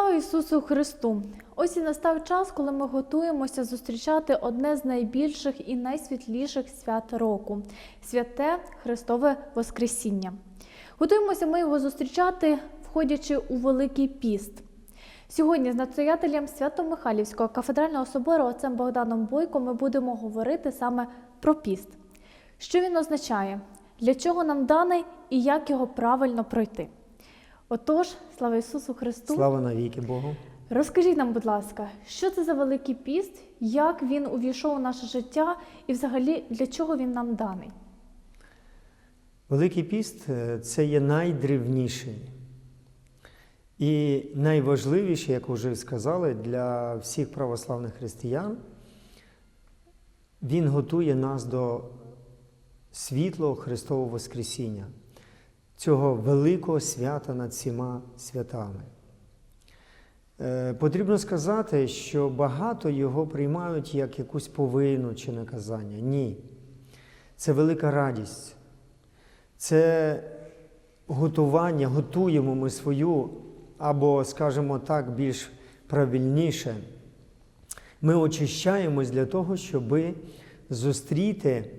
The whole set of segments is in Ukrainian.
Слава Ісусу Христу! Ось і настав час, коли ми готуємося зустрічати одне з найбільших і найсвітліших свят року святе Христове Воскресіння. Готуємося ми його зустрічати, входячи у Великий піст. Сьогодні з настоятелем Свято-Михайлівського кафедрального собору отцем Богданом Бойко ми будемо говорити саме про піст. Що він означає, для чого нам даний і як його правильно пройти. Отож, слава Ісусу Христу! Слава навіки Богу. Розкажіть нам, будь ласка, що це за Великий піст, як він увійшов у наше життя і взагалі для чого він нам даний? Великий піст е, це є найдревніший і найважливіший, як вже сказали, для всіх православних християн. Він готує нас до світлого Христового Воскресіння, цього великого свята над всіма святами. Е, Потрібно сказати, що багато його приймають як якусь повину чи наказання. Ні. Це велика радість. Це готування, готуємо ми свою, або, скажімо так, більш правильніше. Ми очищаємось для того, щоб зустріти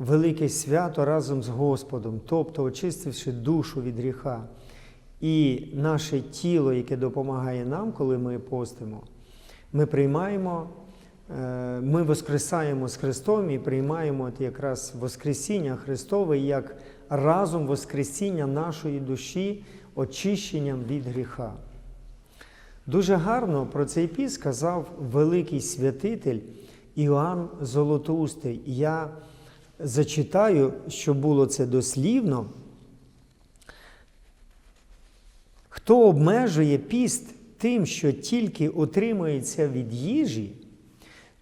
велике свято разом з Господом, тобто очистивши душу від гріха. І наше тіло, яке допомагає нам, коли ми постимо, ми приймаємо, е, ми воскресаємо з Христом і приймаємо от якраз Воскресіння Христове як разом Воскресіння нашої душі, очищенням від гріха. Дуже гарно про цей піс сказав великий святитель Іоанн Золотоустий. Я зачитаю, що було це дослівно. Хто обмежує піст тим, що тільки отримується від їжі,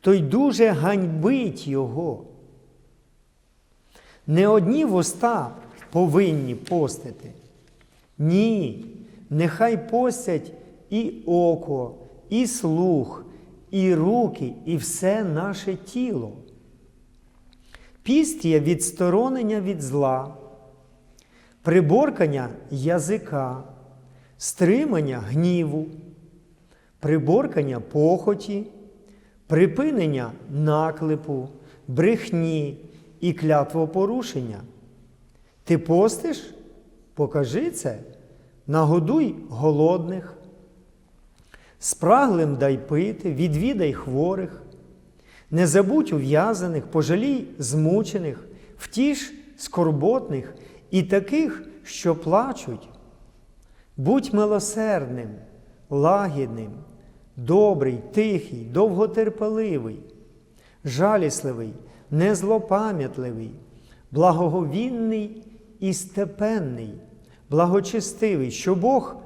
той дуже ганьбить його. Не одні вуста повинні постити. Ні, нехай постять і око, і слух, і руки, і все наше тіло. Піст є відсторонення від зла, приборкання язика, стримання гніву, приборкання похоті, припинення наклепу, брехні і клятвопорушення. Ти постиш? Покажи це, нагодуй голодних, спраглим дай пити, відвідай хворих, не забудь ув'язаних, пожалій змучених, втіш скорботних і таких, що плачуть. Будь милосердним, лагідним, добрий, тихий, довготерпеливий, жалісливий, незлопам'ятливий, благоговінний і степенний, благочестивий, що Бог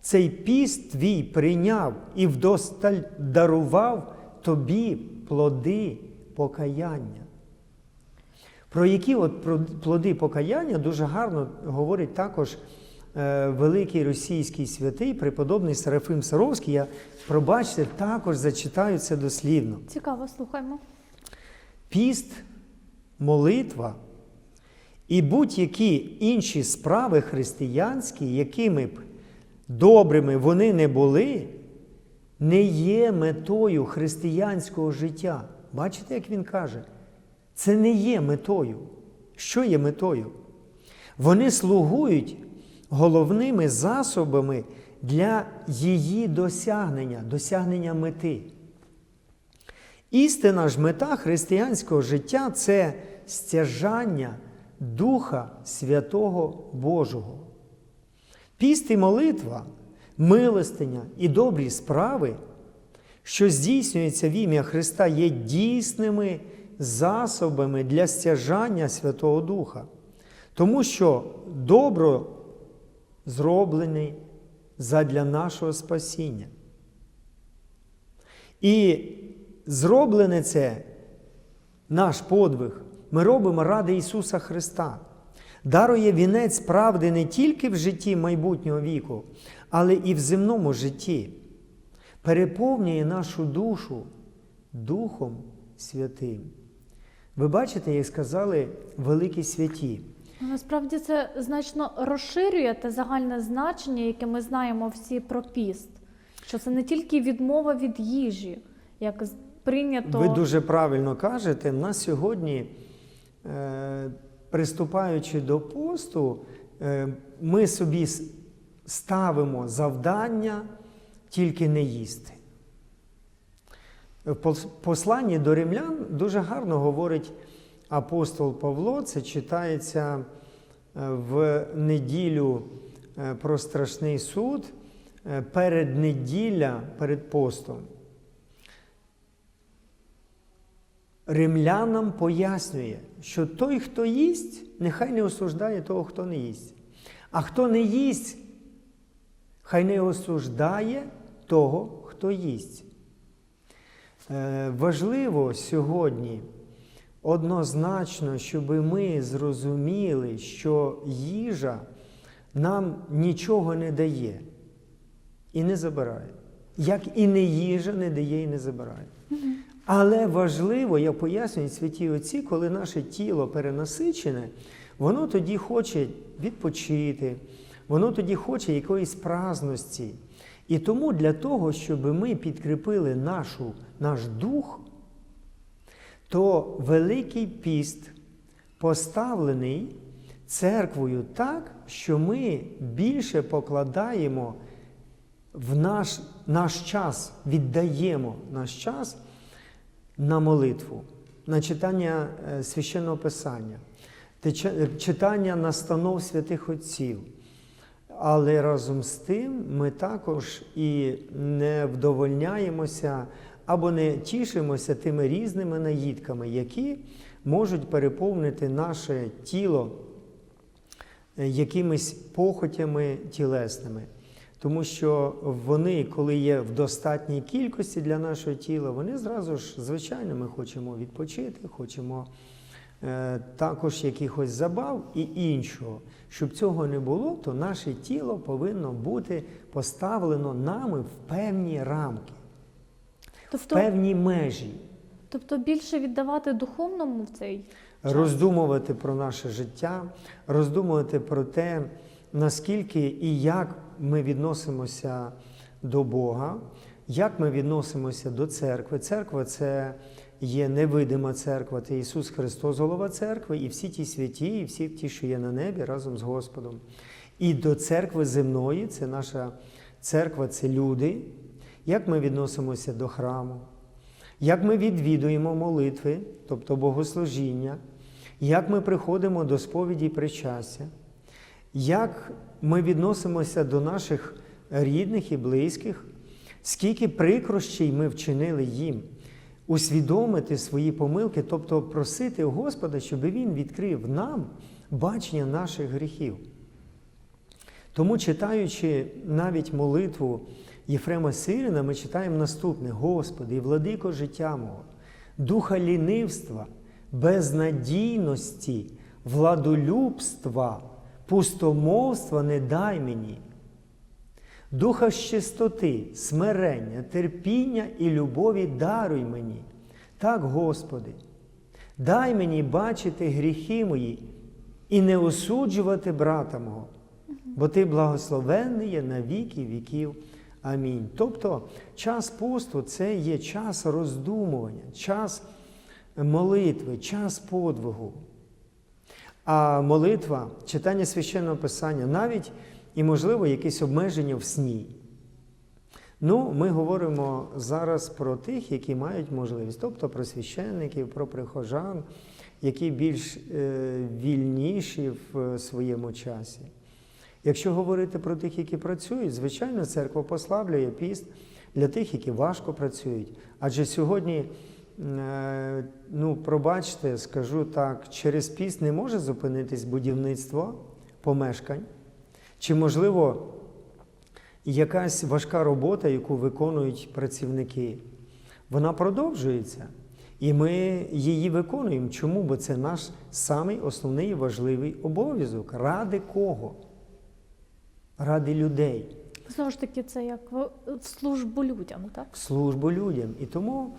цей піст твій прийняв і вдосталь дарував тобі плоди покаяння. Про які от плоди покаяння дуже гарно говорить також е, великий російський святий, преподобний Серафим Саровський. Я, пробачте, також зачитаю це дослівно. Цікаво, слухаймо. Піст, молитва і будь-які інші справи християнські, якими б добрими вони не були, не є метою християнського життя. Бачите, як він каже? Це не є метою. Що є метою? Вони слугують головними засобами для її досягнення, досягнення мети. Істина ж мета християнського життя це стяжання Духа Святого Божого. Піст і молитва, милостиня і добрі справи, що здійснюються в ім'я Христа, є дійсними засобами для стяжання Святого Духа. Тому що добро зроблений задля нашого спасіння. І зроблене це наш подвиг. Ми робимо ради Ісуса Христа. Дарує вінець правди не тільки в житті майбутнього віку, але і в земному житті. Переповнює нашу душу Духом Святим. Ви бачите, як сказали великі святі. Ну, Насправді це значно розширює те загальне значення, яке ми знаємо всі про піст. Що це не тільки відмова від їжі, як прийнято. Ви дуже правильно кажете. На сьогодні, е, приступаючи до посту, е, ми собі ставимо завдання тільки не їсти. В посланні до римлян дуже гарно говорить апостол Павло, це читається е, в неділю е, про страшний суд, перед неділя, перед постом. Римлянам пояснює, що той, хто їсть, нехай не осуждає того, хто не їсть. А хто не їсть, хай не осуждає того, хто їсть. Е, важливо сьогодні однозначно, щоб ми зрозуміли, що їжа нам нічого не дає і не забирає. Як і не їжа не дає і не забирає. Але важливо, я пояснюю святі отці, коли наше тіло перенасичене, воно тоді хоче відпочити, воно тоді хоче якоїсь праздності. І тому для того, щоб ми підкріпили нашу, наш дух, то Великий піст поставлений церквою так, що ми більше покладаємо в наш, наш час, віддаємо наш час на молитву, на читання е, священного писання, читання настанов святих отців. Але разом з тим ми також і не вдовольняємося або не тішимося тими різними наїдками, які можуть переповнити наше тіло е, якимись похотями тілесними. Тому що вони, коли є в достатній кількості для нашого тіла, вони зразу ж, звичайно, ми хочемо відпочити, хочемо е, також якихось забав і іншого. Щоб цього не було, то наше тіло повинно бути поставлено нами в певні рамки, в Тобто, певні межі. тобто більше віддавати духовному в цей час? роздумувати про наше життя, роздумувати про те, наскільки і як ми відносимося до Бога, як ми відносимося до церкви. Церква це є невидима церква, це Ісус Христос, голова церкви, і всі ті святі, і всі ті, що є на небі разом з Господом. І до церкви земної, це наша церква, це люди. Як ми відносимося до храму, як ми відвідуємо молитви, тобто богослужіння, як ми приходимо до сповіді причастя, як ми відносимося до наших рідних і близьких, скільки прикрощей ми вчинили їм, усвідомити свої помилки, тобто просити Господа, щоб Він відкрив нам бачення наших гріхів. Тому, читаючи навіть молитву Єфрема Сирина, ми читаємо наступне: Господи, і владико життя мого, духа лінивства, безнадійності, владолюбства, пустомовства не дай мені. Духа чистоти, смирення, терпіння і любові даруй мені. Так, Господи, дай мені бачити гріхи мої і не осуджувати брата мого, бо Ти благословенний є на віки віків. Амінь. Тобто час посту це є час роздумування, час молитви, час подвигу. А молитва, читання священного писання, навіть і, можливо, якісь обмеження в сні. Ну, ми говоримо зараз про тих, які мають можливість, тобто про священників, про прихожан, які більш е, вільніші в е, своєму часі. Якщо говорити про тих, які працюють, звичайно, церква послаблює піст для тих, які важко працюють. Адже сьогодні, ну, пробачте, скажу так, через піст не може зупинитись будівництво помешкань. Чи, можливо, якась важка робота, яку виконують працівники, вона продовжується. І ми її виконуємо. Чому? Бо це наш самий основний і важливий обов'язок. Ради кого? Ради людей, Знову ж таки, це як в службу людям, так? в службу людям. І тому е,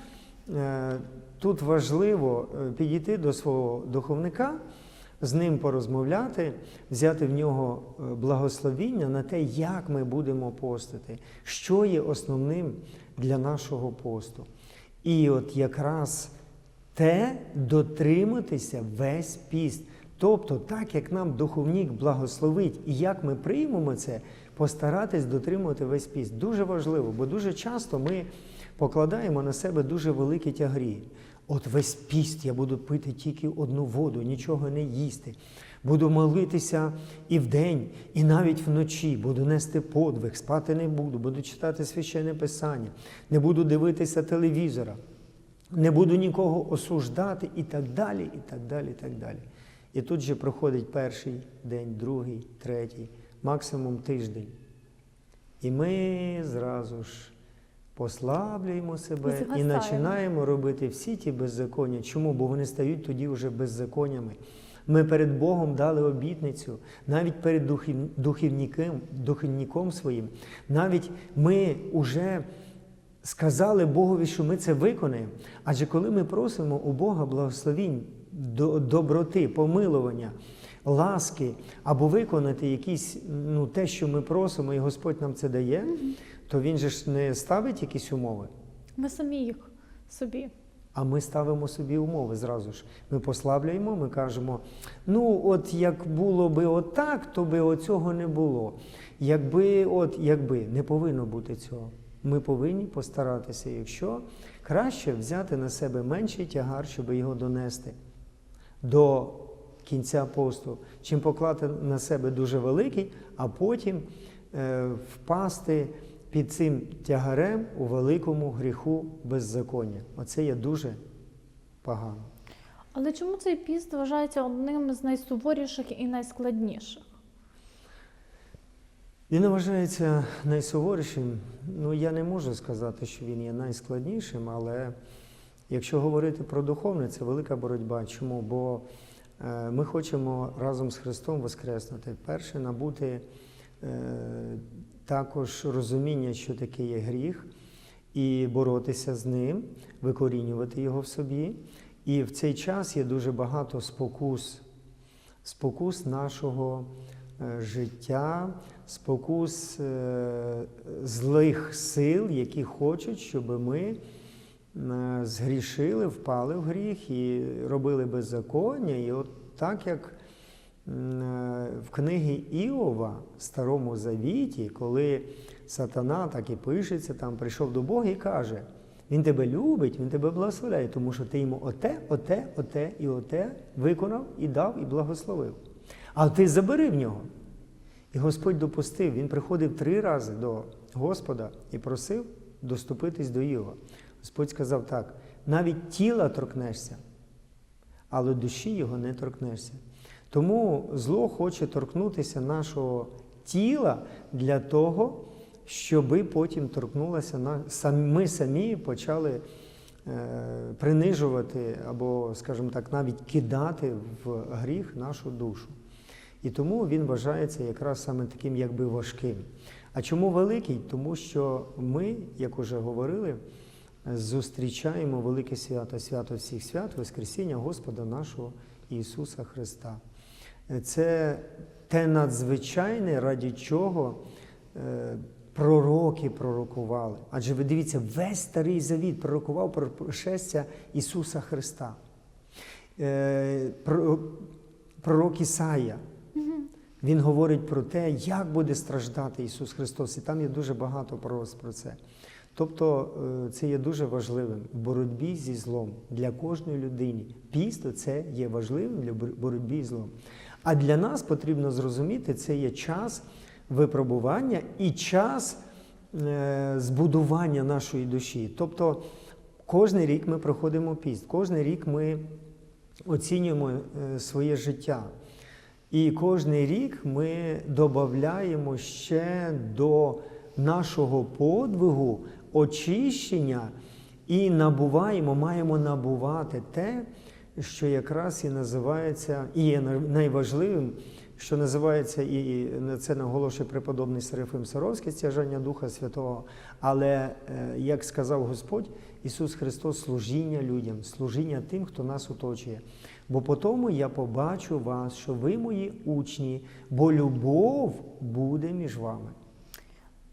тут важливо е, підійти до свого духовника з ним порозмовляти, взяти в нього е, благословіння на те, як ми будемо постити, що є основним для нашого посту. І от якраз те дотриматися весь піст. Тобто, так як нам духовник благословить і як ми приймемо це, постаратись дотримувати весь піст. Дуже важливо, бо дуже часто ми покладаємо на себе дуже великі тягрі. От весь піст я буду пити тільки одну воду, нічого не їсти. Буду молитися і вдень, і навіть вночі, буду нести подвиг, спати не буду, буду читати священне писання, не буду дивитися телевізора, не буду нікого осуждати і так далі, і так далі, і так далі. І тут же проходить перший день, другий, третій, максимум тиждень. І ми зразу ж послаблюємо себе і Згасаємо. починаємо робити всі ті беззаконня. Чому? Бо вони стають тоді вже беззаконнями. Ми перед Богом дали обітницю, навіть перед духівником, духівником своїм, навіть ми вже сказали Богові, що ми це виконаємо. Адже коли ми просимо у Бога благословінь, доброти, помилування, ласки або виконати якісь, ну, те, що ми просимо, і Господь нам це дає, то Він же ж не ставить якісь умови. Ми самі їх собі. А ми ставимо собі умови зразу ж. Ми послаблюємо, ми кажемо: ну, от як було би отак, то би оцього не було. Якби, от, якби, не повинно бути цього. Ми повинні постаратися, якщо краще взяти на себе менший тягар, щоб його донести до кінця посту, чим поклати на себе дуже великий, а потім е, впасти під цим тягарем у великому гріху беззаконня. Оце є дуже погано. Але чому цей піст вважається одним з найсуворіших і найскладніших? Він вважається найсуворішим. Ну, я не можу сказати, що він є найскладнішим, але якщо говорити про духовне, це велика боротьба. Чому? Бо е, ми хочемо разом з Христом воскреснути. Перше, набути е, також розуміння, що таке є гріх, і боротися з ним, викорінювати його в собі. І в цей час є дуже багато спокус, спокус нашого е, життя, спокус злих сил, які хочуть, щоб ми згрішили, впали в гріх і робили беззаконня. І от так як е, в книгі Іова, в Старому Завіті, коли сатана так і пишеться, там прийшов до Бога і каже: Він тебе любить, він тебе благословляє, тому що ти йому оте, оте, оте і оте виконав і дав, і благословив. А ти забери в нього. І Господь допустив, він приходив три рази до Господа і просив доступитись до Іова. Господь сказав так: навіть тіла торкнешся, але душі його не торкнешся. Тому зло хоче торкнутися нашого тіла для того, щоби потім торкнулося на ми самі почали е, принижувати або, скажімо так, навіть кидати в гріх нашу душу. І тому він вважається якраз саме таким якби важким. А чому великий? Тому що ми, як уже говорили, зустрічаємо велике свято, свято всіх свят, Воскресіння Господа нашого Ісуса Христа. Це те надзвичайне, раді чого е, пророки пророкували. Адже ви дивіться, весь старий завіт пророкував про пришестя Ісуса Христа. Е, про- Пророк Ісая. Він говорить про те, як буде страждати Ісус Христос. І там є дуже багато пророцтв про це. Тобто е, це є дуже важливим в боротьбі зі злом для кожної людини. Піст це є важливим для бор- боротьби з злом. А для нас потрібно зрозуміти, це є час випробування і час е, збудування нашої душі. Тобто кожен рік ми проходимо піст, кожен рік ми оцінюємо е, своє життя. І кожен рік ми додаємо ще до нашого подвигу очищення і набуваємо, маємо набувати те, що якраз і називається, і є най- найважливим що називається, і на це наголошує преподобний Серафим Саровський, стяжання Духа Святого. Але, е, як сказав Господь, Ісус Христос служіння людям, служіння тим, хто нас оточує. Бо по тому я побачу вас, що ви мої учні, бо любов буде між вами.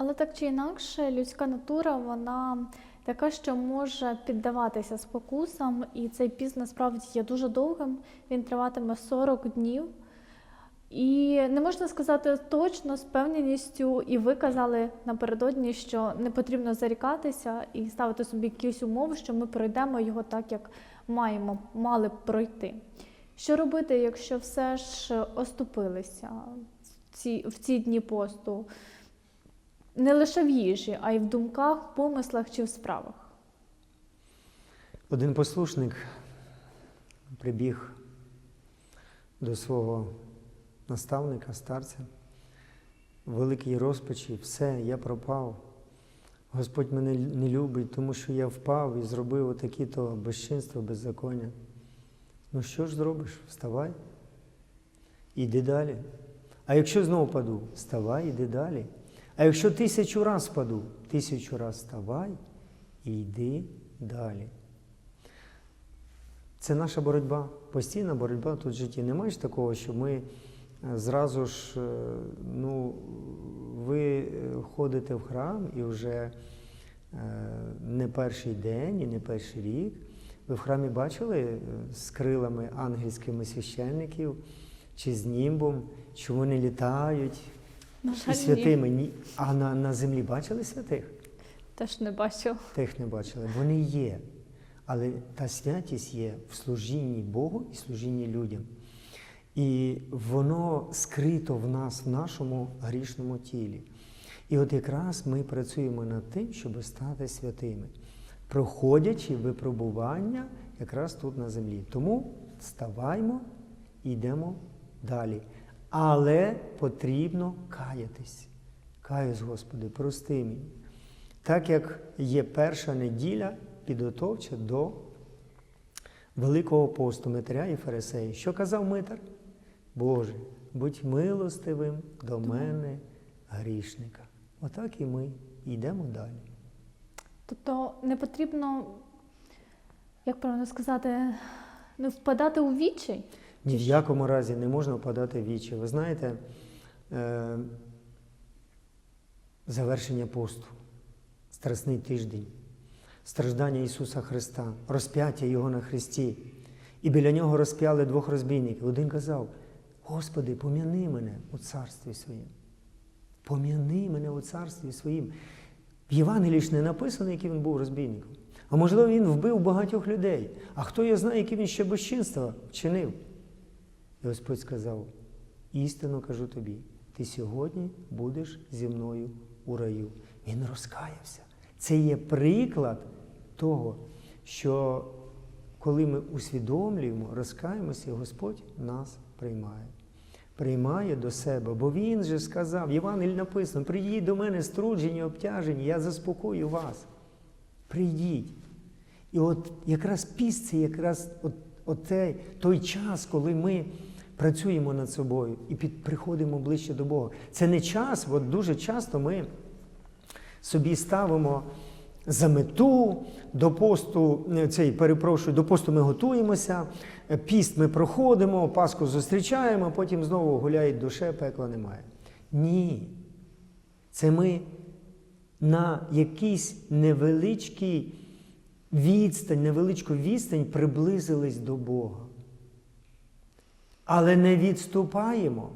Але так чи інакше, людська натура вона така, що може піддаватися спокусам, і цей піст насправді є дуже довгим. Він триватиме 40 днів. І не можна сказати точно з певненістю, і ви казали напередодні, що не потрібно зарікатися і ставити собі якісь умови, що ми пройдемо його так, як маємо, мали б пройти. Що робити, якщо все ж оступилися в ці, в ці дні посту? Не лише в їжі, а й в думках, помислах чи в справах. Один послушник прибіг до свого наставника, старця, в великій розпачі, все, я пропав. Господь мене не любить, тому що я впав і зробив отакі-то безчинства, беззаконня. Ну що ж зробиш? Вставай, іди далі. А якщо знову паду, вставай, іди далі. А якщо тисячу раз паду, тисячу раз вставай і йди далі. Це наша боротьба, постійна боротьба тут в житті. Немає ж такого, що ми е, зразу ж, е, ну, ви е, ходите в храм і вже не перший день і не перший рік. Ви в храмі бачили з крилами ангельськими священників чи з німбом, що вони літають На і жаль, святими. Ні. А на, на землі бачили святих? Теж не бачив. Тих не бачили. Вони є. Але та святість є в служінні Богу і служінні людям. І воно скрито в нас, в нашому грішному тілі. І от якраз ми працюємо над тим, щоб стати святими, проходячи випробування якраз тут на землі. Тому вставаймо і йдемо далі. Але потрібно каятись. Каюсь, Господи, прости мені. Так як є перша неділя підготовча до Великого посту Митаря і Фарисеїв. Що казав Митар? Боже, будь милостивим до мене, грішника. Отак і ми йдемо далі. Тобто не потрібно, як правильно сказати, не впадати у відчай. Ні в якому разі не можна впадати в вічі. Ви знаєте, е, завершення посту, страсний тиждень, страждання Ісуса Христа, розп'яття Його на Христі. І біля нього розп'яли двох розбійників. Один казав: Господи, пом'яни мене у царстві своїм. Пом'яни мене у царстві своїм. В Євангелії ж не написано, який він був розбійником. А можливо, він вбив багатьох людей. А хто я знає, які він ще безчинства вчинив? І Господь сказав: істинно кажу тобі, ти сьогодні будеш зі мною у раю. Він розкаявся. Це є приклад того, що коли ми усвідомлюємо, розкаємося, Господь нас приймає. Приймає до себе, бо Він же сказав, в написано, прийдіть до мене струджені, обтяжені, я заспокою вас. Прийдіть. І от якраз піст це якраз от, от той, той час, коли ми працюємо над собою і приходимо ближче до Бога. Це не час, от дуже часто ми собі ставимо за мету до посту, е, цей, перепрошую, до посту ми готуємося, е, піст ми проходимо, Пасху зустрічаємо, потім знову гуляють душе, пекла немає. Ні. Це ми на якийсь невеличкий відстань, невеличку відстань приблизились до Бога. Але не відступаємо.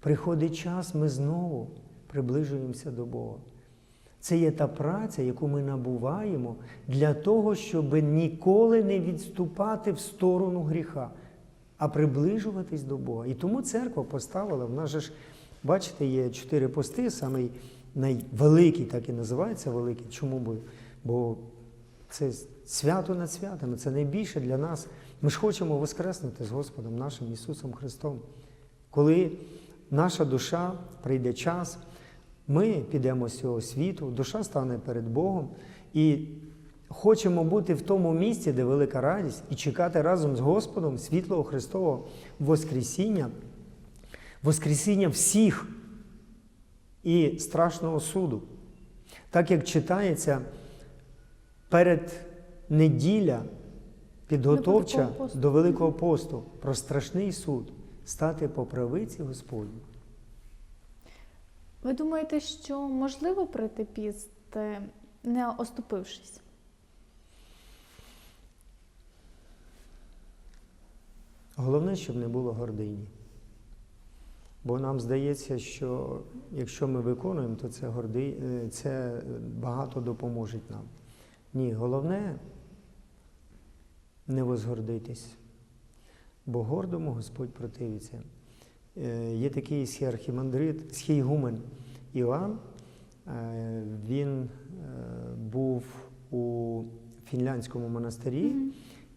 Приходить час, ми знову приближуємося до Бога. Це є та праця, яку ми набуваємо для того, щоб ніколи не відступати в сторону гріха, а приближуватись до Бога. І тому церква поставила, в нас же ж, бачите, є чотири пости, самий найвеликий, так і називається великий. Чому? Бо, це свято над святами, це найбільше для нас. Ми ж хочемо воскреснути з Господом нашим Ісусом Христом. Коли наша душа прийде час, ми підемо з цього світу, душа стане перед Богом і хочемо бути в тому місці, де велика радість, і чекати разом з Господом світлого Христового Воскресіння. Воскресіння всіх і страшного суду. Так як читається перед неділя підготовча Великого до Великого посту про страшний суд стати по правиці Господній. Ви думаєте, що можливо пройти піст, е, не оступившись? Головне, щоб не було гордині. Бо нам здається, що якщо ми виконуємо, то це, горди... е, це багато допоможе нам. Ні, головне не возгордитись, бо гордому Господь противиться. Е, Є такий схіархімандрит, схійгумен Іоанн. Е, Він е, був у фінляндському монастирі.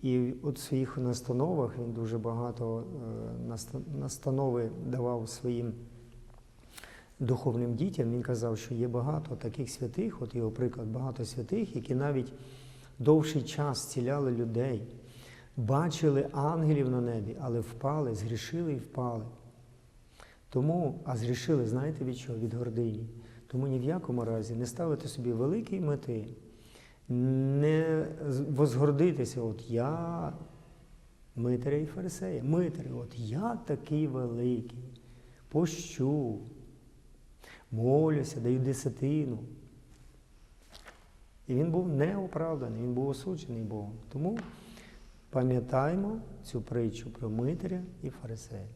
І от в своїх настановах він дуже багато настанови давав своїм духовним дітям. Він казав, що є багато таких святих, от його приклад, багато святих, які навіть довший час зціляли людей, бачили ангелів на небі, але впали, згрішили і впали. Тому, а згрішили, знаєте від чого? Від гордині. Тому ні в якому разі не ставити собі великої мети, не возгордитися, от я Митря і фарисея. Митря, от я такий великий, пощу, молюся, даю десятину. І він був неоправданий, він був осуджений Богом. Тому пам'ятаємо цю притчу про Митря і фарисея.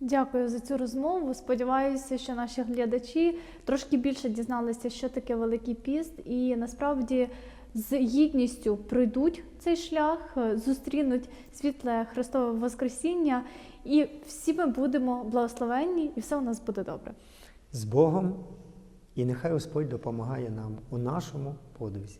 Дякую за цю розмову. Сподіваюся, що наші глядачі трошки більше дізналися, що таке Великий піст, і насправді з гідністю пройдуть цей шлях, зустрінуть світле Христове Воскресіння, і всі ми будемо благословенні, і все у нас буде добре. З Богом, і нехай Господь допомагає нам у нашому подвизі.